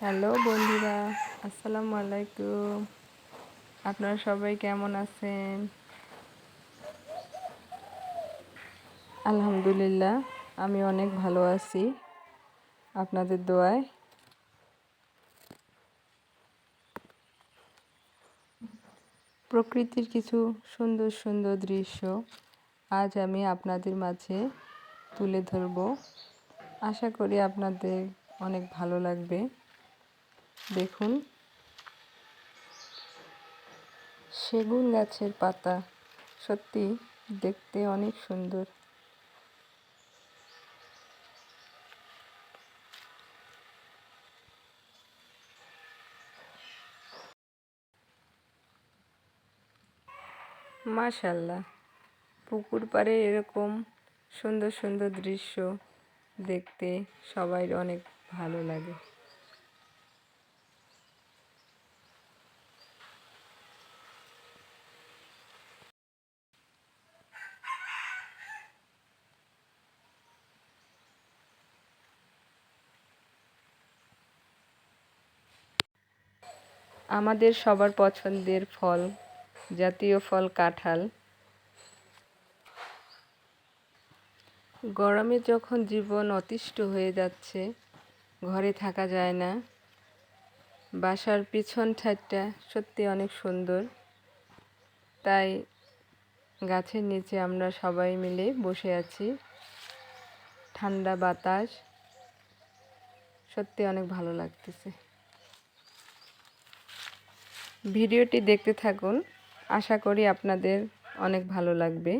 Hello বন্ধুরা, আসসালামু আলাইকুম। আপনারা সবাই কেমন আছেন? আলহামদুলিল্লাহ, আমি অনেক ভালো আছি। আপনাদের দোয়ায়। প্রকৃতির কিছু সুন্দর সুন্দর দৃশ্য আজ আমি আপনাদের মাঝে তুলে ধরব। আশা করি আপনাদের অনেক ভালো লাগবে। দেখুন। সেগুন গাছের পাতা। সত্যি দেখতে অনেক সুন্দর। মাশাল্লাহ, পুকুর পাড়ে এরকম সুন্দর সুন্দর দৃশ্য দেখতে সবাই অনেক ভালো লাগে। আমাদের সবার পছন্দের ফল, জাতীয় ফল কাঁঠাল। গরমে যখন জীবন অতিষ্ঠ হয়ে যাচ্ছে, ঘরে থাকা যায় না। বাসার পিছন ছাদটা সত্যি অনেক সুন্দর। তাই গাছের নিচে আমরা সবাই মিলে বসে আছি। ঠান্ডা বাতাস, সত্যি অনেক ভালো লাগতেছে। ভিডিওটি দেখতে থাকুন। আশা করি আপনাদের অনেক ভালো লাগবে।